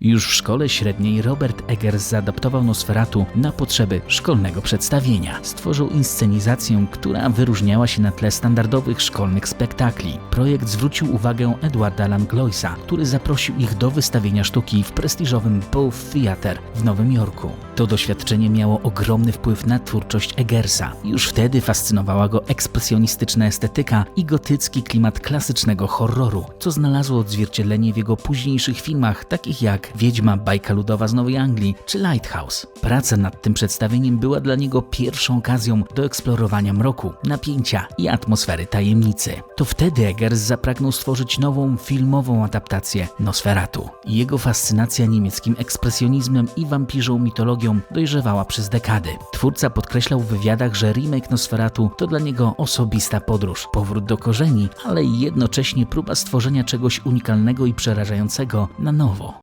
Już w szkole średniej Robert Eggers zaadaptował Nosferatu na potrzeby szkolnego przedstawienia. Stworzył inscenizację, która wyróżniała się na tle standardowych szkolnych spektakli. Projekt zwrócił uwagę Edwarda Langloisa, który zaprosił ich do wystawienia sztuki w prestiżowym Booth Theatre w Nowym Jorku. To doświadczenie miało ogromny wpływ na twórczość Eggersa. Już wtedy fascynowała go ekspresjonistyczna estetyka i gotycki klimat klasycznego horroru, co znalazło odzwierciedlenie w jego późniejszych filmach, takich jak Wiedźma, bajka ludowa z Nowej Anglii czy Lighthouse. Praca nad tym przedstawieniem była dla niego pierwszą okazją do eksplorowania mroku, napięcia i atmosfery tajemnicy. To wtedy Eggers zapragnął stworzyć nową filmową adaptację Nosferatu. Jego fascynacja niemieckim ekspresjonizmem i wampirzą mitologią dojrzewała przez dekady. Twórca podkreślał w wywiadach, że remake Nosferatu to dla niego osobista podróż, powrót do korzeni, ale jednocześnie próba stworzenia czegoś unikalnego i przerażającego na nowo.